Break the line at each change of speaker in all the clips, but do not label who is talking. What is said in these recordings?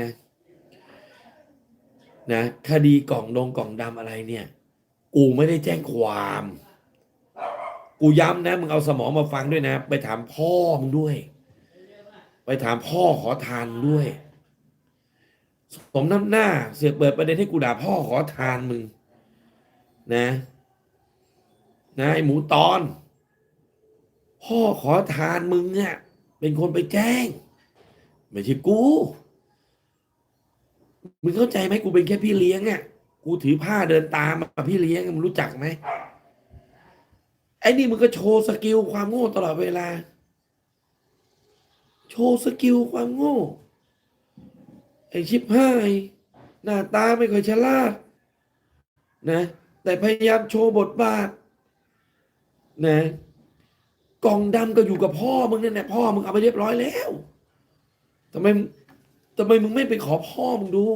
นะนะคดีกล่องดงกล่องดำอะไรเนี่ย กูไม่ได้แจ้งความ กูย้ำนะมึงเอาสมองมาฟังด้วยนะ ไปถามพ่อมึงด้วย ไปถามพ่อขอทานด้วยสมน้ำหน้า เสือกเปิดประเด็นให้กูด่าพ่อขอทานมึง นะนะไอหมูตอน พ่อขอทานมึงอะ่ะเป็นคนไปแจ้ง ไม่ใช่กู มึงเข้าใจไหมกูเป็นแค่พี่เลี้ยงอะ่ะกูถือผ้าเดินตามมาพี่เลี้ยงมึงรู้จักไหมไอ้นี่มึงก็โชว์สกิลความโง่ตลอดเวลา โชว์สกิลความโง่ไอชิบห้ายหน้าตาไม่ค่อยฉลาดนะ แต่พยายามโชว์บทบาทนะกล่องดำก็อยู่กับพ่อมึงเนี่ยแหละพ่อมึงเอาไปเรียบร้อยแล้วทำไม ทำไมมึงไม่ไปขอพ่อมึงดู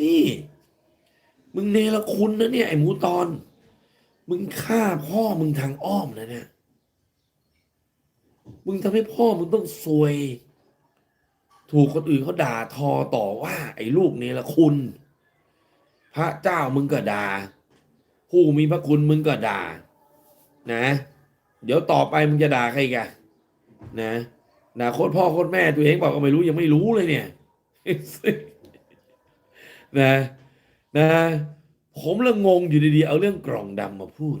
นี่ มึงเนรคุณนะเนี่ย ไอ้หมูตอน มึงฆ่าพ่อมึงทางอ้อมนะเนี่ย มึงทำให้พ่อมึงต้องซวย ถูกคนอื่นเขาด่าทอต่อว่า ไอ้ลูกเนรคุณ พระเจ้ามึงก็ด่า ผู้มีพระคุณมึงก็ด่า นะ เดี๋ยวต่อไปมึงจะด่าใครกันนะ ด่าโคตรพ่อโคตรแม่ตัวเองบอกก็ไม่รู้ยังไม่รู้เลยเนี่ยนะนะ ผมละงงอยู่ดีๆ เอาเรื่องกล่องดำมาพูด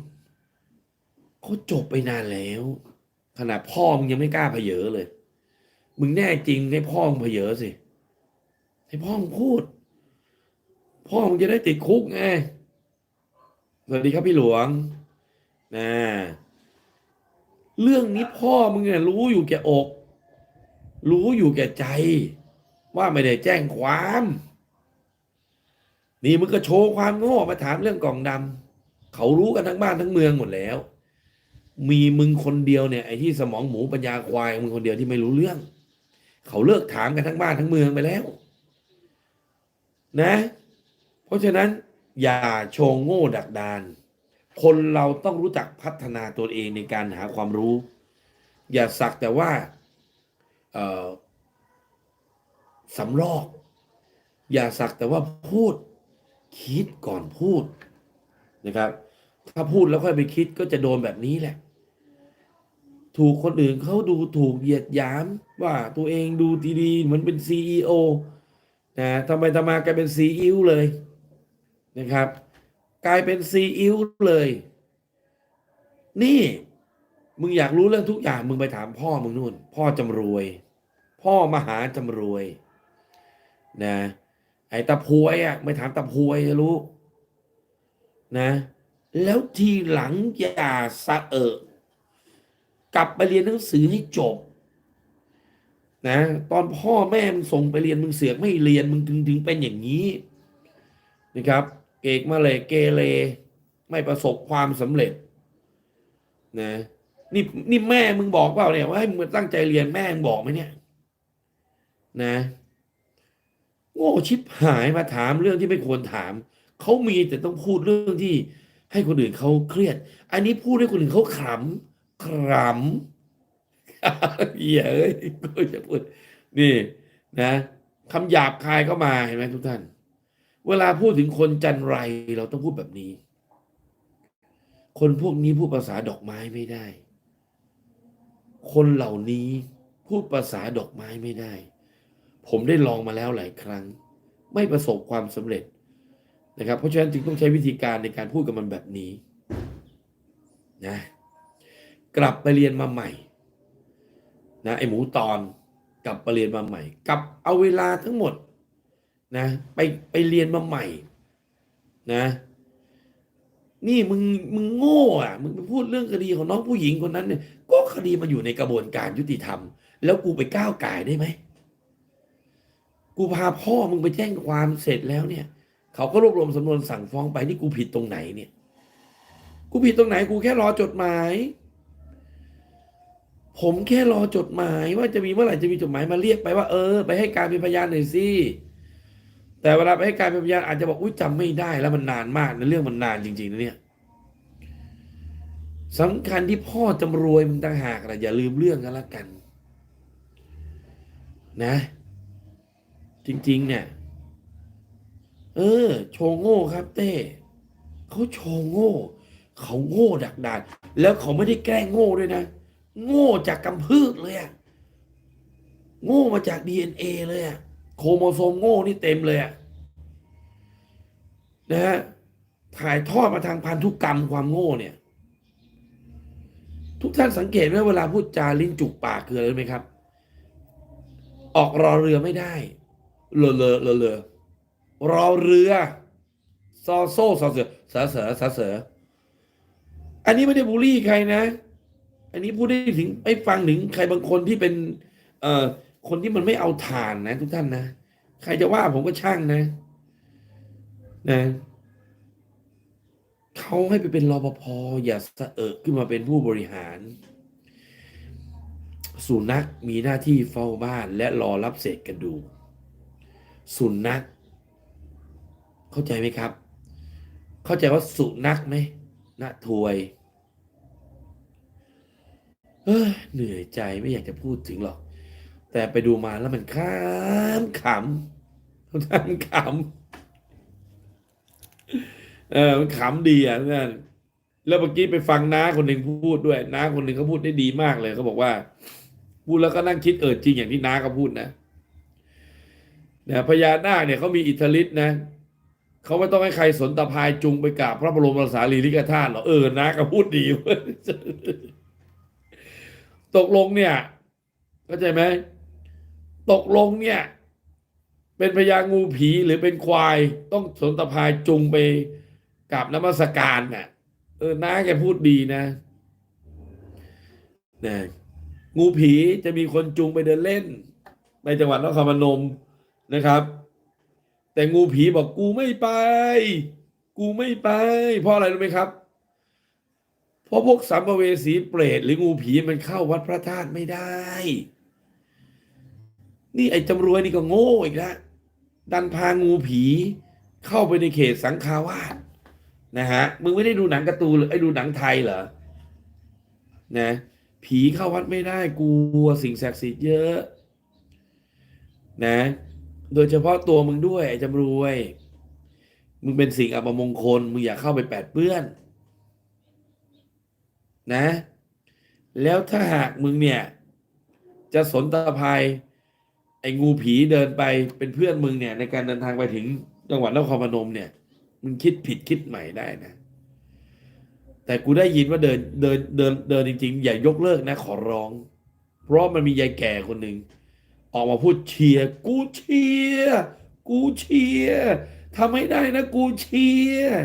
เขาจบไปนานแล้ว ขนาดพ่อมึงยังไม่กล้าเผยเลย มึงแน่จริงให้พ่อมึงเผยสิ ให้พ่อมึงพูด พ่อมึงจะได้ติดคุกไงสวัสดีครับพี่หลวงนะเรื่องนี้พ่อมึงเนี่ยรู้อยู่แก่อก รู้อยู่แก่ใจ ว่าไม่ได้แจ้งความ นี่มึงก็โชว์ความโง่มาถามเรื่องกล่องดำเขารู้กันทั้งบ้านทั้งเมืองหมดแล้ว มีมึงคนเดียวเนี่ยไอ้ที่สมองหมูปัญญาควายมึงคนเดียวที่ไม่รู้เรื่อง เขาเลิกถามกันทั้งบ้านทั้งเมืองไปแล้ว นะ เพราะฉะนั้น อย่าโชว์โง่ดักดานคนเราต้องรู้จักพัฒนาตัวเองในการหาความรู้ อย่าสักแต่ว่า สำรอก อย่าสักแต่ว่าพูดคิดก่อนพูดนะครับ ถ้าพูดแล้วค่อยไปคิดก็จะโดนแบบนี้แหละ ถูกคนอื่นเขาดูถูกเหยียดหยาม ว่าตัวเองดูดีๆเหมือนเป็นซีอีโอนะทำไมทำมากลายเป็นซีอิ๊วเลยนะครับ กลายเป็นซีอิ๊วเลย นี่ มึงอยากรู้เรื่องทุกอย่างมึงไปถามพ่อมึงนู่น พ่อจำรวย พ่อมหาจำรวยนะไอ้ตาพวยอะไม่ถามตาพวยจะรู้นะ แล้วทีหลังอย่าสะเอะกลับไปเรียนหนังสือให้จบ นะ ตอนพ่อแม่มึงส่งไปเรียนมึงเสือกไม่เรียนมึงถึงถึงเป็นอย่างนี้นะครับ เกกมาเลยเกเรไม่ประสบความสำเร็จ นะนี่นี่แม่มึงบอกเปล่าเนี่ยว่าให้มึงตั้งใจเรียนแม่มึงบอกไหมเนี่ย นะโง่ชิบหายมาถามเรื่องที่ไม่ควรถาม เขามีแต่ต้องพูดเรื่องที่ให้คนอื่นเขาเครียด อันนี้พูดให้คนอื่นเขาขำขำเหี้ยเอ้ยก็จะพูดนี่ นะคำหยาบคายเข้ามาเห็นไหมทุกท่าน เวลาพูดถึงคนจันไรเราต้องพูดแบบนี้ คนพวกนี้พูดภาษาดอกไม้ไม่ได้ คนเหล่านี้พูดภาษาดอกไม้ไม่ได้ ผมได้ลองมาแล้วหลายครั้ง ไม่ประสบความสำเร็จนะครับ เพราะฉะนั้นจึงต้องใช้วิธีการในการพูดกับมันแบบนี้นะกลับไปเรียนมาใหม่นะไอหมูตอนกลับไปเรียนมาใหม่กลับเอาเวลาทั้งหมดนะไปไปเรียนมาใหม่นะนี่มึงมึงโง่อะมึงไปพูดเรื่องคดีของน้องผู้หญิงคนนั้นเนี่ยก็คดีมันอยู่ในกระบวนการยุติธรรม แล้วกูไปก้าวไก่ได้ไหม กูพาพ่อมึงไปแจ้งความเสร็จแล้วเนี่ย เขาก็รวบรวมสำนวนสั่งฟ้องไปนี่กูผิดตรงไหนเนี่ย กูผิดตรงไหนกูแค่รอจดหมาย ผมแค่รอจดหมายว่าจะมีเมื่อไหร่จะมีจดหมายมาเรียกไปว่าเออไปให้การเป็นพยานหน่อยสิแต่เวลาไปให้การเป็นพยานอาจจะบอกอุ้ยจำไม่ได้แล้วมันนานมากนะเรื่องมันนานจริงๆนะเนี่ยสำคัญที่พ่อจำรวยมึงต่างหากนะอย่าลืมเรื่องกันละกัน นะ จริง ๆ เนี่ย เออ โชว์โง่ครับ เต้เขาโชว์โง่ เขาโง่ดักดาน แล้วเขาไม่ได้แกล้งโง่ด้วยนะ โง่จากกำพืชเลยอะโง่มาจาก DNA เลยอะโครโมโซมโง่นี่เต็มเลยอะนะฮะถ่ายทอดมาทางพันธุกรรมความโง่เนี่ย ทุกท่านสังเกตไหมเวลาพูดจาลิ้นจุกปากคืออะไรไหมครับ ออกรอเรือไม่ได้ เลอเลอเลอเลอรอเรือซอโซ่ซอเสือสาเสือสาเสืออันนี้ไม่ได้บูลลี่ใครนะ อันนี้พูดได้ถึงไอ้ฟังถึงใครบางคนที่เป็น เอ่อคนที่มันไม่เอาฐานนะ ทุกท่านนะ ใครจะว่าผมก็ช่างนะ นะเขาให้ไปเป็นรปภอย่าสะเอะขึ้นมาเป็นผู้บริหาร สุนัขมีหน้าที่เฝ้าบ้านและรอรับเศษกระดูก สุนัขเข้าใจไหมครับ เข้าใจว่าสุนัขไหมนะถวยเอ้ยเหนื่อยใจไม่อยากจะพูดถึงหรอก แต่ไปดูมาแล้วมันขำขำท่านขำเออมันขำดีอะเพื่นแล้วเมื่อกี้ไปฟังน้าคนหนึ่งพูดด้วยน้าคนหนึ่งเขาพูดได้ดีมากเลยเขาบอกว่า พูดแล้วก็นั่งคิดเออจริงอย่างที่น้าเขาพูดนะเนี่ยพญานาคเนี่ยเขามีอิทธิฤทธิ์นะเขาไม่ต้องให้ใครสนตะพายจุงไปกราบพระบรมสารีริกธาตุหรอกเออน้าก็พูดดีว้ยตกลงเนี่ยเข้าใจไหมตกลงเนี่ย เป็นพญางูผีหรือเป็นควาย ต้องสนตะพายจุงไปกราบนมัสการน่ะ เออน้าแกพูดดีนะนะงูผีจะมีคนจูงไปเดินเล่น ในจังหวัดนครพนม นะครับ แต่งูผีบอกกูไม่ไป กูไม่ไป เพราะอะไรรู้ไหมครับ เพราะพวกสัมภเวสีเปรตหรืองูผีมันเข้าวัดพระธาตุไม่ได้ นี่ไอ้จำรวยนี่ก็โง่อีกแล้วดันพางูผีเข้าไปในเขตสังฆาวาสนะฮะมึงไม่ได้ดูหนังการ์ตูนหรือไอ้ดูหนังไทยเหรอนะผีเข้าวัดไม่ได้กลัวสิ่งศักดิ์สิทธิ์เยอะ นะ โดยเฉพาะตัวมึงด้วย ไอ้จำรวย มึงเป็นสิ่งอัปมงคล มึงอย่าเข้าไปแปดเปื้อน นะ แล้วถ้าหากมึงเนี่ย จะสนตะภายไอ้งูผีเดินไปเป็นเพื่อนมึงเนี่ย ในการเดินทางไปถึงจังหวัดนครพนมเนี่ย มึงคิดผิดคิดใหม่ได้นะ แต่กูได้ยินว่าเดินเดินเดินเดินจริง ๆ อย่ายกเลิกนะขอร้อง เพราะมันมียายแก่คนหนึ่ง ออกมาพูดเชียร์กูเชียร์กูเชียร์ทำให้ได้นะกูเชียร์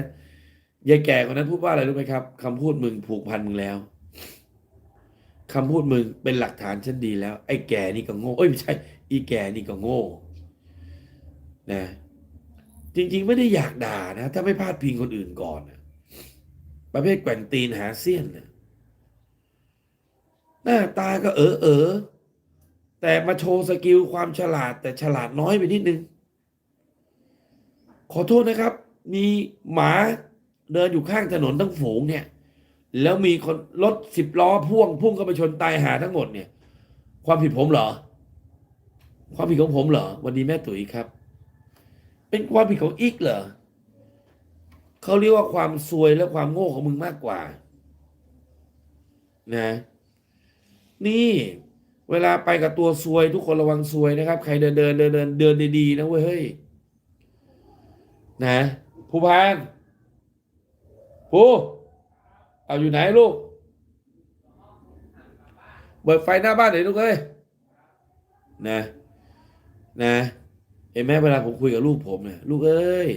ยายแก่คนนั้นพูดว่าอะไรรู้ไหมครับคำพูดมึงผูกพันมึงแล้วคำพูดมึงเป็นหลักฐานชั้นดีแล้ว ไอ้แก่นี่ก็โง่เอ้ยไม่ใช่ อีแก่นี่ก็โง่นะจริง ๆ ไม่ได้อยากด่านะ ถ้าไม่พลาดพิงคนอื่นก่อนนะประเภทแกว่งตีนหาเสี้ยนนะหน้าตาก็เออเออ แต่มาโชว์สกิลความฉลาด แต่ฉลาดน้อยไปนิดนึง ขอโทษนะครับ มีหมาเดินอยู่ข้างถนนทั้งฝูงเนี่ย แล้วมีคนรถสิบล้อพ่วงพุ่งเข้าไปชนตายหาทั้งหมดเนี่ย ความผิดผมเหรอ ความผิดของผมเหรอ วันนี้แม่ตุ๋ยครับ เป็นความผิดของอีกเหรอเขาเรียกว่าความซวยและความโง่ของมึงมากกว่า นะ นี่ เวลาไปกับตัวซวย ทุกคนระวังซวยนะครับ ใครเดินเดินเดินเดินเดินดีๆนะเว้ยเฮ้ยนะผู้พานผู้เอาอยู่ไหนลูกเปิดไฟหน้าบ้านหน่อยลูกเอ้ยนะนะเห็นไหมเวลาผมคุยกับลูกผมเนี่ยลูกเอ้ย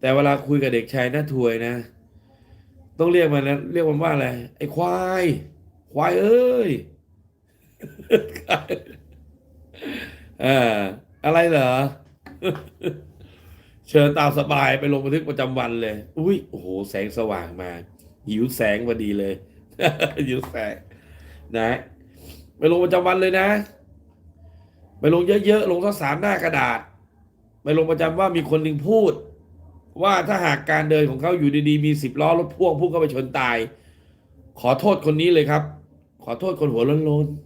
แต่เวลาคุยกับเด็กชายหน้าถวยนะ ต้องเรียกมันนะเรียกมันว่าอะไรไอ้ควาย ควายเอ้ย อะไรเหรอ เชิญตามสบายไปลงบันทึกประจำวันเลย อุ้ยโอ้โห แสงสว่างมา หิวแสงพอดีเลย หิวแสง นะ ไปลงประจำวันเลยนะ ไปลงเยอะๆ ลงสักสามหน้ากระดาษ ไปลงประจำว่ามีคนหนึ่งพูด ว่าถ้าหากการเดินของเขาอยู่ดีๆ มีสิบล้อรถพ่วงพุ่งเข้าไปชนตาย ขอโทษคนนี้เลยครับ ขอโทษคนหัวล้นๆ